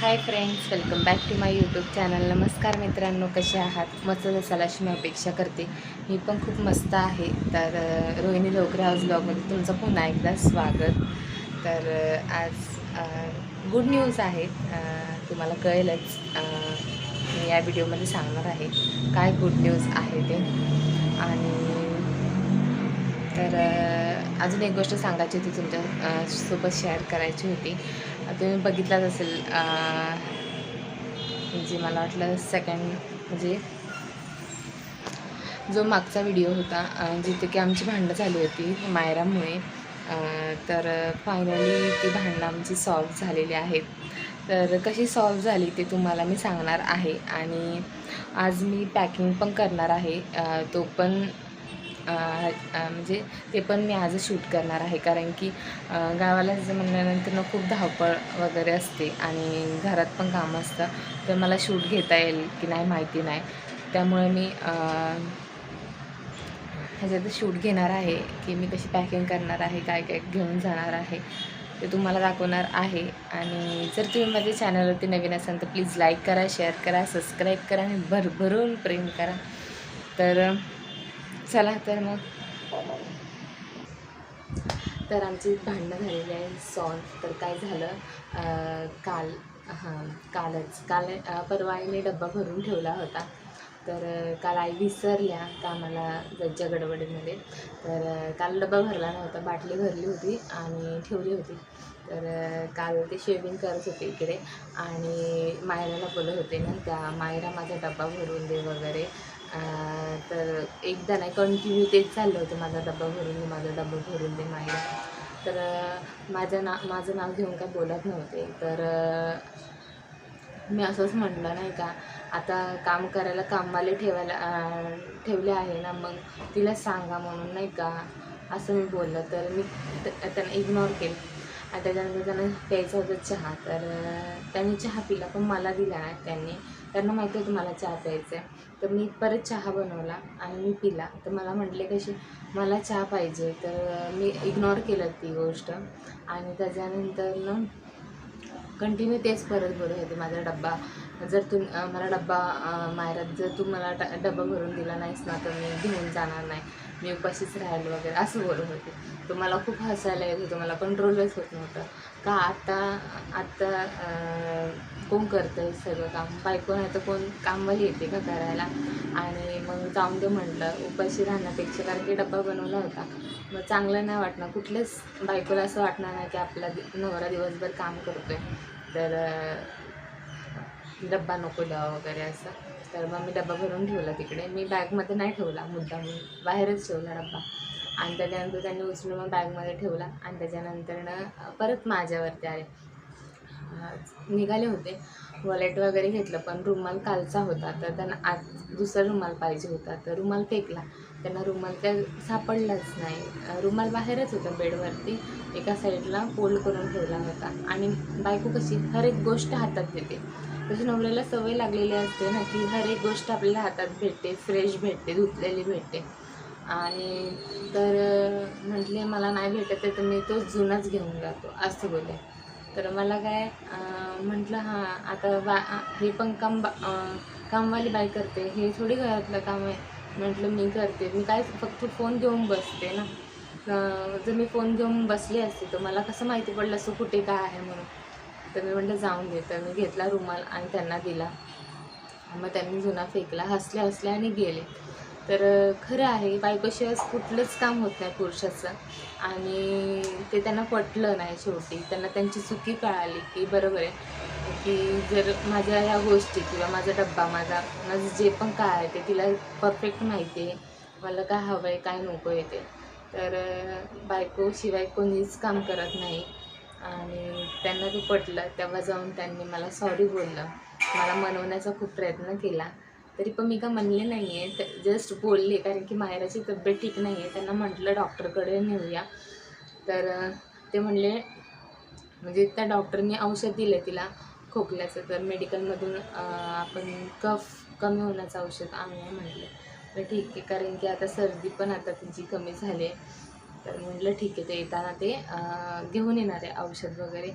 Hi friends welcome back to my YouTube channel नमस्कार मित्रांनो कसे आहात? मस्त असाल अशी मी अपेक्षा करते. मी पण खूप मस्त आहे. तर रोहिणी लोकरे हाऊस ब्लॉगमध्ये तुमचं पुन्हा एकदा स्वागत. तर आज गुड न्यूज आहे तुम्हाला कळेलच मी या व्हिडिओमध्ये सांगणार आहे काय गुड न्यूज आहे ते. आणि तर अजून एक गोष्ट सांगायची होती तुमच्यासोबत शेअर करायची होती. तुम्ही बघितलाच असेल म्हणजे मला वाटलं सेकंड म्हणजे जो मागचा व्हिडिओ होता जिथे की आमची भांडणं झाली होती मायरामुळे तर फायनली ती भांडणं आमची सॉल्व झालेली आहेत. तर कशी सॉल्व झाली ते तुम्हाला मी सांगणार आहे आणि आज मी पॅकिंग पण करणार आहे तो पण म्हणजे ते पण मी आजच शूट करणार आहे. कारण की गावाला जसं म्हणल्यानंतर ना खूप धावपळ वगैरे असते आणि घरात पण काम असतं. तर मला शूट घेता येईल की नाही माहिती नाही. त्यामुळे मी ह्याच्यात शूट घेणार आहे की मी कशी पॅकिंग करणार आहे काय काय घेऊन जाणार आहे ते तुम्हाला दाखवणार आहे. आणि जर तुम्ही माझ्या चॅनलवरती नवीन असाल तर प्लीज लाईक करा शेअर करा सबस्क्राईब करा आणि भरभरून प्रेम करा. तर चला तर मग. तर आमची भांडणं झालेली आहे सॉल्व. तर काय झालं काल हां कालच. काल अं, परवा आईने डब्बा भरून ठेवला होता. तर काल आई विसरल्या कामाला गज्जा गडबडीमध्ये. तर काल डबा भरला नव्हता बाटली भरली होती आणि ठेवली होती. तर काल ते शेविंग करत होते इकडे आणि मायराला बोलत होते ना त्या मायरा माझा डब्बा भरून दे वगैरे. तर एकदा नाही कंटिन्यू तेच चाललं होतं. माझा डब्बा भरून दे माझा डब्बा भरून दे मायरा तर माझं ना माझं नाव घेऊन काय बोलत नव्हते. तर मी असंच म्हटलं नाही का आता काम करायला कामवाले ठेवायला ठेवले आहे ना मग तिला सांगा म्हणून नाही का असं मी बोललं. तर मी त्यांना इग्नोर केलं. आणि त्याच्यानंतर त्यांना प्यायचा होता चहा तर त्यांनी चहा पिला पण मला दिला नाही त्यांनी. त्यांना माहिती होतं मला चहा प्यायचा आहे तर मी परत चहा बनवला आणि मी पिला. तर मला म्हटले कशी मला चहा पाहिजे. तर मी इग्नोर केलं ती गोष्ट. आणि त्याच्यानंतर ना कंटिन्यू तेच परत भरत होते माझा डब्बा. जर तुम मला डब्बा मायरात जर तू मला ड डब्बा भरून दिला नाहीस ना तर मी घेऊन जाणार नाही. मी उपाशीच राहिलो वगैरे असं बोलत होते. तर मला खूप हसायला येत होतं मला कंट्रोलच होत नव्हतं. का आता आता कोण करतं हे सगळं काम? बायको नाही तर कोण कामवाली येते का करायला? आणि मग जाऊन दे म्हटलं उपाशी राहण्यापेक्षा कारण की डब्बा बनवला होता. मग चांगलं नाही वाटणार. कुठल्याच बायकोला असं वाटणार नाही की आपला दि- नवरा दिवसभर काम करतो आहे तर डब्बा नको द्यावा वगैरे असं. तर मग मी डबा भरून ठेवला तिकडे. मी बॅगमध्ये नाही ठेवला मुद्दा मी बाहेरच ठेवला डब्बा. आणि त्याच्यानंतर त्यांनी उचलून मग बॅगमध्ये ठेवला आणि त्याच्यानंतरनं परत माझ्यावरती आले. निघाले होते. वॉलेट वगैरे घेतलं पण रुमाल कालचा होता. तर त्यांना आज दुसरा रुमाल पाहिजे होता. तर रुमाल फेकला. त्यांना रुमाल त्या सापडलाच नाही. रुमाल बाहेरच होता बेडवरती. एका साईडला फोल्ड करून ठेवला होता. आणि बायको कशी हर एक गोष्ट हातात देते तशी नवऱ्याला सवय लागलेली असते ना की हर एक गोष्ट आपल्याला हातात भेटते फ्रेश भेटते धुतलेली भेटते. आणि तर म्हटले मला नाही भेटत आहे तर मी तो जुनाच घेऊन जातो असं बोलले. तर मला काय म्हटलं हां आता बा हे पण काम बा कामवाली बाय करते हे थोडी घरातलं काम आहे. म्हटलं मी करते मी काय फक्त फोन घेऊन बसते ना. जर मी फोन घेऊन बसले असते तर मला कसं माहिती पडलं असं कुठे काय आहे म्हणून? तर मी म्हटलं जाऊन दे. तर मी घेतला रुमाल आणि त्यांना दिला. मग त्यांनी जुना फेकला. हसले हसले आणि गेले. तर खरं आहे बायकोशिवाय कुठलंच काम होत नाही पुरुषाचं. आणि ते त्यांना पटलं नाही शेवटी. त्यांना त्यांची चुकी कळाली की बरोबर आहे. की जर माझ्या ह्या गोष्टी किंवा माझा डब्बा माझा माझं जे पण काय आहे ते तिला परफेक्ट माहिती आहे. मला काय हवं आहे काय नको आहे ते. तर बायकोशिवाय कोणीच काम करत नाही. आणि त्यांना ते पटलं तेव्हा जाऊन त्यांनी मला सॉरी बोललं. मला मनवण्याचा खूप प्रयत्न केला. तरी पण मी का म्हणले नाही आहे जस्ट बोलले कारण की माहेराची तब्येत ठीक नाही आहे त्यांना म्हटलं डॉक्टरकडे नेऊया. तर ते म्हणले म्हणजे त्या डॉक्टरनी औषध दिलं तिला खोकल्याचं तर मेडिकलमधून आपण कफ कमी होण्याचं औषध आणूया म्हटलं तर ठीक आहे कारण की आता सर्दी पण आता तिची कमी झाली आहे तर म्हटलं ठीक आहे ते येताना ते घेऊन येणार आहे औषध वगैरे.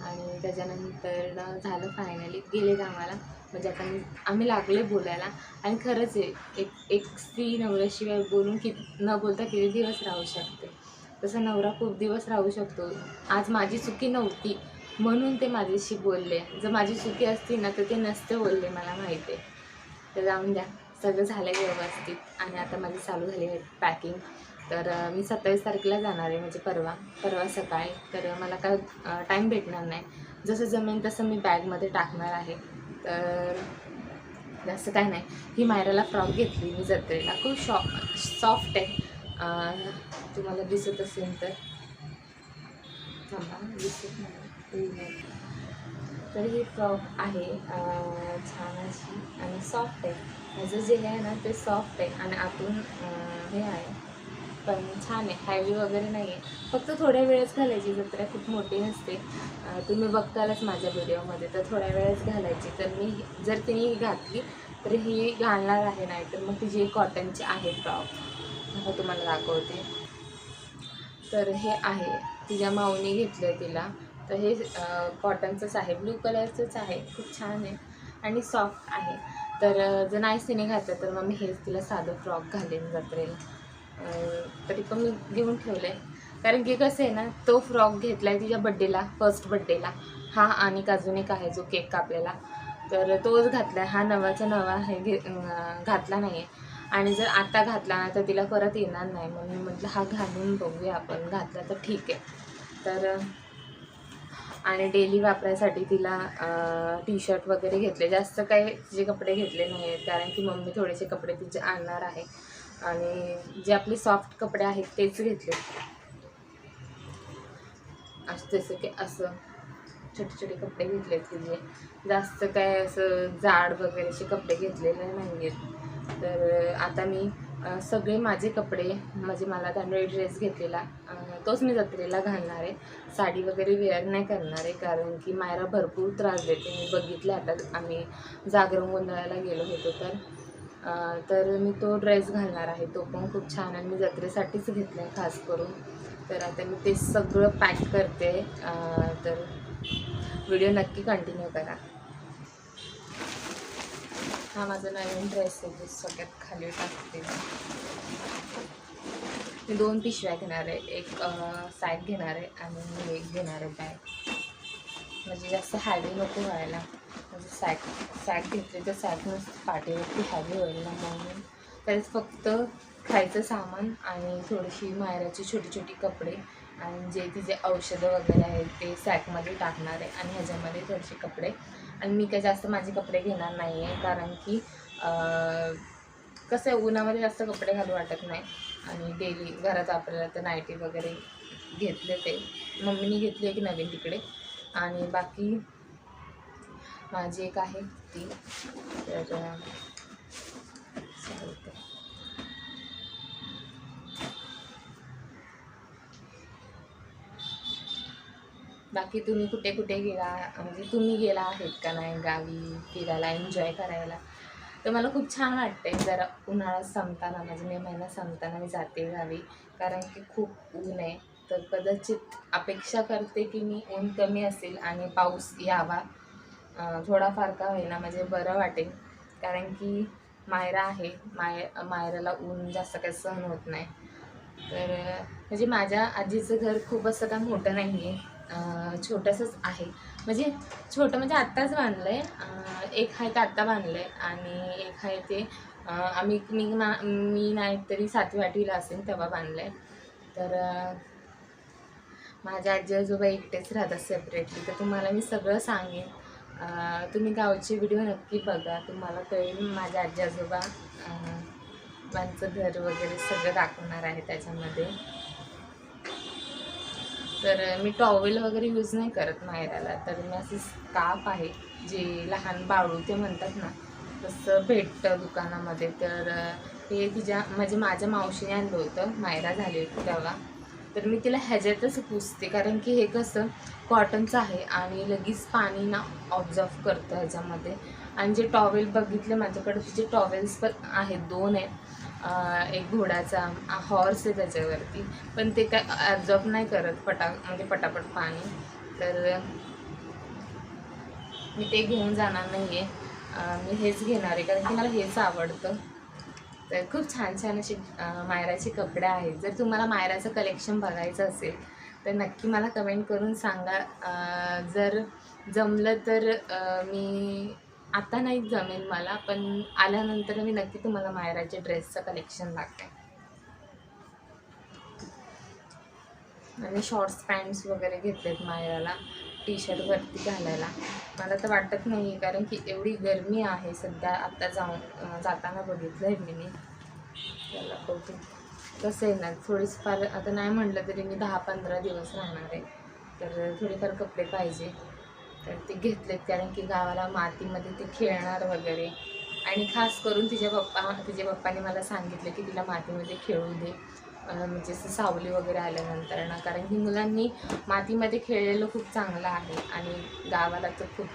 आणि त्याच्यानंतर झालं फायनली गेले कामाला म्हणजे आता मी आम्ही लागले बोलायला. आणि खरंच आहे एक एक स्त्री नवऱ्याशिवाय बोलून कि न बोलता किती दिवस राहू शकते? तसं नवरा खूप दिवस राहू शकतो. आज माझी चुकी नव्हती म्हणून ते माझ्याशी बोलले. जर माझी चुकी असती ना तर ते नसते बोलले मला माहिती आहे. तर जाऊन द्या. सगळं झालं आहे व्यवस्थित. आणि आता माझी चालू झाली आहे पॅकिंग तर मी सत्तावीस तारखेला जाणार आहे म्हणजे परवा परवा सकाळी. तर मला काय टाईम भेटणार नाही. जसं जमेन तसं मी बॅगमध्ये टाकणार आहे. तर जास्त काय नाही. ही मायराला फ्रॉक घेतली मी जत्रेला. खूप शॉ सॉफ्ट आहे. तुम्हाला दिसत असेल तर. थांबा दिसत नाही. तर ही फ्रॉक आहे छान अशी. आणि सॉफ्ट आहे. माझं जे आहे ना ते सॉफ्ट आहे. आणि आतून हे आहे. पण छान आहे. हॅवी वगैरे नाही आहे फक्त थोड्या वेळेस घालायची जत्रा खूप मोठी नसते. तुम्ही बघतालच माझ्या व्हिडिओमध्ये तर थोड्या वेळेस घालायची. तर मी जर तिने ही घातली तर ही घालणार आहे नाही तर मग तिची कॉटनची आहे फ्रॉक तुम्हाला दाखवते. तर हे आहे. तिच्या माऊनी घेतलं आहे तिला. तर हे कॉटनचंच आहे. ब्लू कलरचंच आहे. खूप छान आहे. आणि सॉफ्ट आहे. तर जर नाहीच तिने घातलं तर मग मी हेच तिला साधं फ्रॉक घालेन जत्रेला. तरी पण मी घेऊन ठेवलं आहे कारण की कसं आहे ना तो फ्रॉक घेतला आहे तिच्या बड्डेला फर्स्ट बड्डेला हा आणि अजून एक आहे जो केक कापलेला. तर तोच घातला आहे हा नवाचा नवा आहे घे घातला नाही आहे आणि जर आता घातला ना तर तिला परत येणार नाही. म्हणून म्हटलं हा घालून बघूया आपण. घातला तर ठीक आहे. तर आणि डेली वापरायसाठी तिला टी शर्ट वगैरे घेतले. जास्त काही तिचे कपडे घेतले नाही आहेत कारण की मम्मी थोडेसे कपडे तिचे आणणार आहे. आणि जे आपले सॉफ्ट कपडे आहेत तेच घेतले. असं जसं की असं छोटे छोटे कपडे घेतले तिचे जास्त काय असं जाड वगैरेचे कपडे घेतलेले नाही आहेत तर आता मी सगळे माझे कपडे म्हणजे मला त्यामुळे ड्रेस घेतलेला तोच मी जत्रेला घालणार आहे. साडी वगैरे वेअर नाही करणार आहे कारण की मायरा भरपूर त्रास देते. मी बघितलं आता आम्ही जागरण गोंधळाला गेलो होतो तर. तर मी तो ड्रेस घालणार आहे. तो पण खूप छान आणि मी जत्रेसाठीच घेतला आहे खास करून. तर आता मी ते सगळं पॅक करते. तर व्हिडिओ नक्की कंटिन्यू करा. हा माझा नवीन ड्रेस आहे जो सगळ्यात खाली टाकते मी. दोन पिशव्या घेणार आहे. एक सॅक घेणार आहे आणि मी एक घेणार आहे बॅग म्हणजे जास्त हॅवी नको व्हायला. म्हणजे सॅक सॅक घेतली तर सॅक नुसतं पाठीवरती हॅवी होईल ना म्हणून. त्यात फक्त खायचं सामान आणि थोडीशी मायराची छोटी छोटी कपडे आणि जे तिचे औषधं वगैरे आहेत ते सॅकमध्ये टाकणार आहे आणि ह्याच्यामध्ये थोडेसे कपडे आणि मी काही जास्त माझे कपडे घेणार नाही आहे कारण की कसं आहे उन्हामध्ये जास्त कपडे घालू वाटत नाही. आणि डेली घरात आपल्याला तर नायटी वगैरे घेतले ते. मम्मीने घेतली आहे की नवीन तिकडे. आणि बाकी माझी एक आहे ती. तर बाकी तुम्ही कुठे कुठे गेला? म्हणजे तुम्ही गेला आहेत का नाही गावी फिरायला एन्जॉय करायला? तर मला खूप छान वाटते जरा उन्हाळा संपताना म्हणजे मे महिना संपताना मी जाते गावी. कारण की खूप ऊन आहे. तर कदाचित अपेक्षा करते की मी ऊन कमी असेल आणि पाऊस यावा. थोडाफार का होईना म्हणजे बरं वाटेल. कारण की मायरा आहे. माय मायराला ऊन जास्त काही सहन होत नाही. तर म्हणजे माझ्या आजीचं घर खूप असं काय मोठं नाही आहे छोटंसंच आहे. म्हणजे छोटं म्हणजे आत्ताच बांधलं आहे एक आहे ते आत्ता बांधलं आहे आणि एक आहे ते आम्ही मी मा मी नाही तरी सातवी आठवीला असेल तेव्हा बांधलं आहे तर माझ्या आजी आजोबा एकटेच राहतात सेपरेटली तर तुम्हाला मी सगळं सांगेन. तुम्ही गावचे व्हिडिओ नक्की बघा. तुम्हाला कळेल माझ्या आजी आजोबा त्यांचं घर वगैरे सगळं दाखवणार आहे त्याच्यामध्ये. तर मी टॉवेल वगैरे यूज नाही करत माहेराला. तर मी असे स्काफ आहे जे लहान बाळू ते म्हणतात ना तसं भेटतं दुकानामध्ये. तर हे तिच्या म्हणजे माझ्या मावशीने आणलं होतं मायरा झाली होती तेव्हा. तर मी तिला ह्याच्यातच पुसते कारण की हे कसं कॉटनचं आहे आणि लगेच पाणी ना ऑब्झर्व करतं ह्याच्यामध्ये. आणि जे टॉवेल बघितले माझ्याकडे तिचे टॉवेल्स पण आहेत दोन आहेत. एक घोडाचा हॉर्स आहे त्याच्यावरती. पण ते काय ॲब्झॉर्ब नाही करत पटा म्हणजे पटापट पाणी. तर मी ते घेऊन जाणार नाही आहे मी हेच घेणार आहे कारण की मला हेच आवडतं. तर खूप छान छान असे मायराचे कपडे आहेत. जर तुम्हाला मायराचं कलेक्शन बघायचं असेल तर नक्की मला कमेंट करून सांगा. जर जमलं तर मी आता नाही जमेल मला पण आल्यानंतर मी नक्की तुम्हाला मायराचे ड्रेसचं कलेक्शन दाखवेन. आणि शॉर्ट्स पॅन्ट्स वगैरे घेतलेत मायराला टी शर्टवरती घालायला. मला तर वाटत नाही कारण की एवढी गरमी आहे सध्या आता जाऊन जाताना बघितलं आहे मी. त्याला बघू. कसं आहे ना थोडीच फार आता नाही म्हटलं तरी मी दहा पंधरा दिवस राहणार आहे तर थोडेफार कपडे पाहिजे. तर ते घेतलेत कारण की गावाला मातीमध्ये ते खेळणार वगैरे. आणि खास करून तिच्या पप्पा तिच्या पप्पाने मला सांगितलं की तिला मातीमध्ये खेळू दे. म्हणजे असं सावली वगैरे आल्यानंतर ना कारण की मुलांनी मातीमध्ये खेळलेलं खूप चांगलं आहे आणि गावाला तर खूप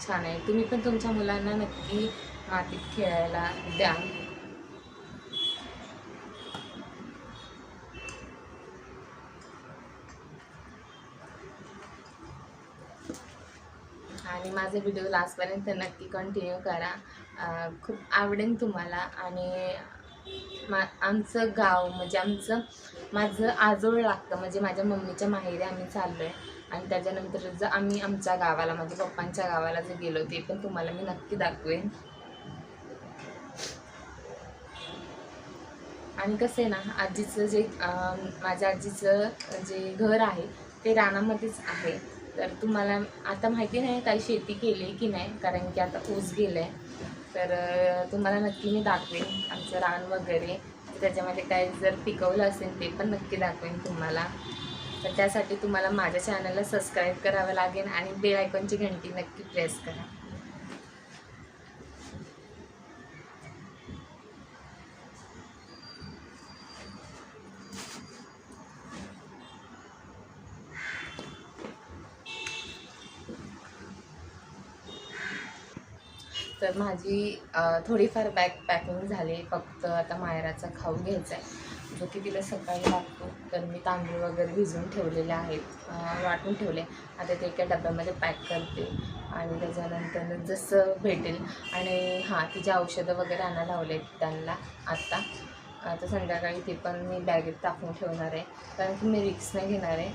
छान आहे. तुम्ही पण तुमच्या मुलांना नक्की मातीत खेळायला द्या आणि माझे व्हिडिओ लास्टपर्यंत नक्की कंटिन्यू करा. खूप आवडेल तुम्हाला. आणि मा आमचं गाव म्हणजे आमचं माझं आजोळ लागतं. म्हणजे माझ्या मम्मीच्या माहेरी आम्ही चाललो आहे आणि त्याच्यानंतर जर आम्ही आमच्या गावाला माझ्या पप्पांच्या गावाला जर गेलो ते पण तुम्हाला मी नक्की दाखवेन. आणि कसं आहे ना आजीचं जे माझ्या आजीचं जे घर आहे ते रानामध्येच आहे. तर तुम्हाला आता माहिती नाही काही शेती केली की नाही कारण की आता ऊस गेलं आहे तर तुम्हाला नक्की मी दाखवेन आमचं रान वगैरे. त्याच्यामध्ये काय जर पिकवलं असेल ते पण नक्की दाखवेन तुम्हाला. तर त्यासाठी तुम्हाला माझ्या चॅनलला सबस्क्राईब करावं लागेल आणि बेल आयकॉनची घंटी नक्की प्रेस करा. तर माझी थोडीफार बॅग पॅकिंग झाली. फक्त आता मायराचा खाऊ घ्यायचा आहे. जो की तिला सकाळी लागतो. तर मी तांदूळ वगैरे भिजवून ठेवलेले आहेत. वाटून ठेवले. आता ते एका डब्यामध्ये पॅक करते. आणि त्याच्यानंतर जसं भेटेल. आणि हां तिचे औषधं वगैरे आणायला लावले त्यांना आत्ता आता संध्याकाळी ते पण मी बॅगेत टाकून ठेवणार आहे. कारण की मी रिक्स नाही घेणार आहे.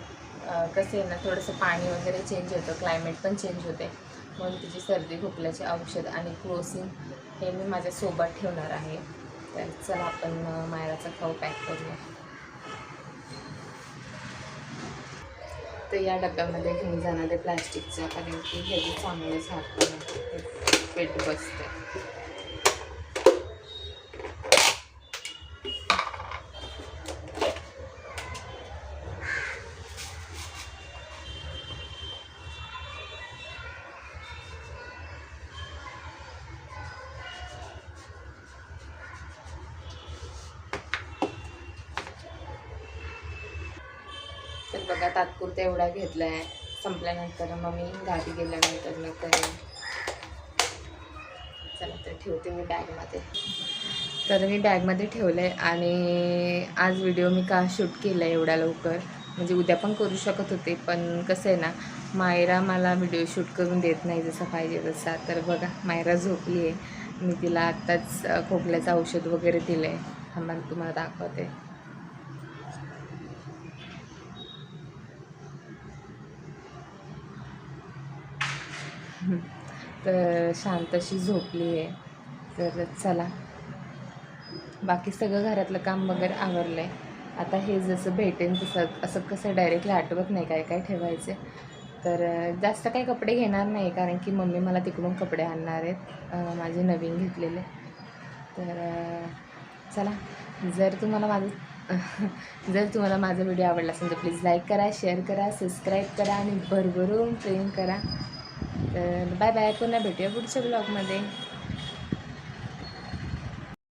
कसं आहे ना थोडंसं पाणी वगैरे चेंज होतं. क्लायमेट पण चेंज होते. म्हणून तिची सर्दी खोकल्याचे औषध आणि क्लोसिन हे मी माझ्यासोबत ठेवणार आहे. तर चला आपण मायराचा खाऊ पॅक करूया. तर या डब्यामध्ये घेऊन जाणारे आहे प्लॅस्टिकचं कारण की हे जे चांगलं झाकण पेट बसते बघा तात्पुरता एवढा घेतला आहे संपल्यानंतर मग मी गावी गेल्यानंतर मी करेन. चला तर ठेवते मी बॅगमध्ये. तर मी बॅगमध्ये ठेवलं आहे आणि आज व्हिडिओ मी का शूट केला आहे एवढ्या लवकर? म्हणजे उद्या पण करू शकत होते पण कसं आहे ना मायरा मला व्हिडिओ शूट करून देत नाही जसा पाहिजे तसा. तर बघा मायरा झोपली आहे मी तिला आत्ताच खोकल्याचं औषध वगैरे दिलं आहे थांबा तुम्हाला दाखवते. तर शांत अशी झोपली आहे तर चला. बाकी सगळं घरातलं काम वगैरे आवरलं आहे आता हे जसं भेटेन तसं असं कसं डायरेक्टली आठवत नाही काय काय ठेवायचे. तर जास्त काही कपडे घेणार नाही कारण की मम्मी मला तिकडून कपडे आणणार आहेत. माझे नवीन घेतलेले. तर चला. जर तुम्हाला माझं जर तुम्हाला माझा व्हिडिओ आवडला असेल तर प्लीज लाईक करा शेअर करा सबस्क्राईब करा आणि भरभरून प्रेम करा. तर बाय बाय पुन्हा भेटूया पुढच्या ब्लॉगमध्ये